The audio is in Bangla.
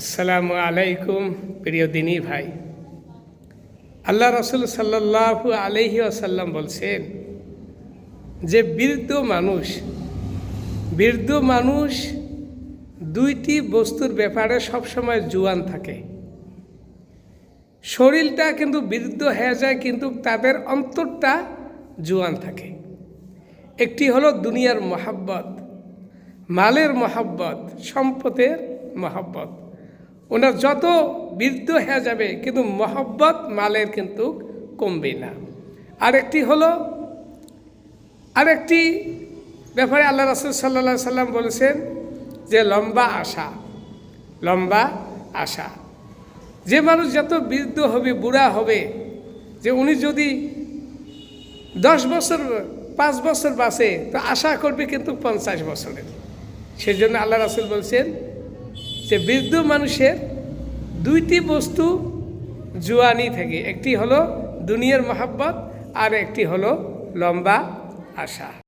আসসালামু আলাইকুম, প্রিয় দিনী ভাই। আল্লাহ রসুল সাল্লাহু আলহি আসাল্লাম বলছেন, যে বৃদ্ধ মানুষ বৃদ্ধ মানুষ দুইটি বস্তুর ব্যাপারে সবসময় জুয়ান থাকে। শরীরটা কিন্তু বৃদ্ধ হয়ে যায়, কিন্তু তাদের অন্তরটা জুয়ান থাকে। একটি হলো দুনিয়ার মহাব্বত, মালের মহাব্বত, সম্পদের মহাব্বত। ওনার যত বৃদ্ধ হয়ে যাবে, কিন্তু মহব্বত মালের কিন্তু কমবে না। আরেকটি হলো, আরেকটি ব্যাপারে আল্লাহ রাসুল সাল্লা সাল্লাম বলেছেন যে লম্বা আশা লম্বা আশা। যে মানুষ যত বৃদ্ধ হবে, বুড়া হবে, যে উনি যদি দশ বছর, পাঁচ বছর বাঁচে, তো আশা করবে কিন্তু পঞ্চাশ বছরের। সেজন্য আল্লাহ রাসুল বলছেন যে বৃদ্ধ মানুষের দুইটি বস্তু জুয়ানি থাকে, একটি হলো দুনিয়ার মহাব্বত আর একটি হলো লম্বা আশা।